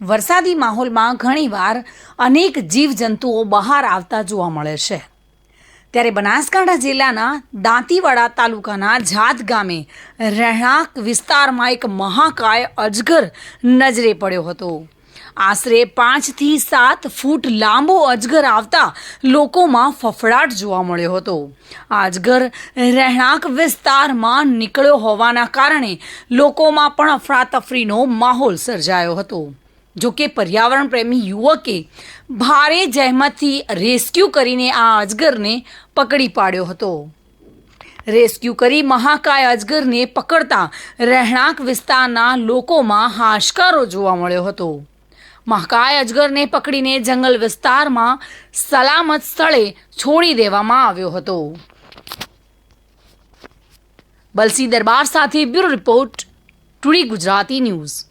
વરસાદી માહોલમાં ઘણીવાર અનેક જીવજંતુઓ બહાર આવતા જોવા મળે છે. ત્યારે બનાસકાંઠા જિલ્લાના દાંતીવાડા તાલુકાના જાત ગામે રહેણાંક વિસ્તારમાં એક મહાકાય અજગર નજરે પડ્યો હતો. આશરે પાંચથી સાત ફૂટ લાંબો અજગર આવતા લોકોમાં ફફડાટ જોવા મળ્યો હતો. અજગર રહેણાંક વિસ્તારમાં નીકળ્યો હોવાના કારણે લોકોમાં પણ અફરાતફરીનો માહોલ સર્જાયો હતો. જો કે પર્યાવરણ પ્રેમી યુવકે ભારે જહેમતથી રેસ્ક્યુ કરીને આ અજગરને પકડી પાડ્યો હતો. રેસ્ક્યુ કરી મહાકાય અજગરને પકડતા રહેણાંક વિસ્તારના લોકોમાં હાશકારો જોવા મળ્યો હતો. મહાકાય અજગરને પકડીને જંગલ વિસ્તારમાં સલામત સ્થળે છોડી દેવામાં આવ્યો હતો. બલસી દરબાર સાથે bureau report, today Gujarati news.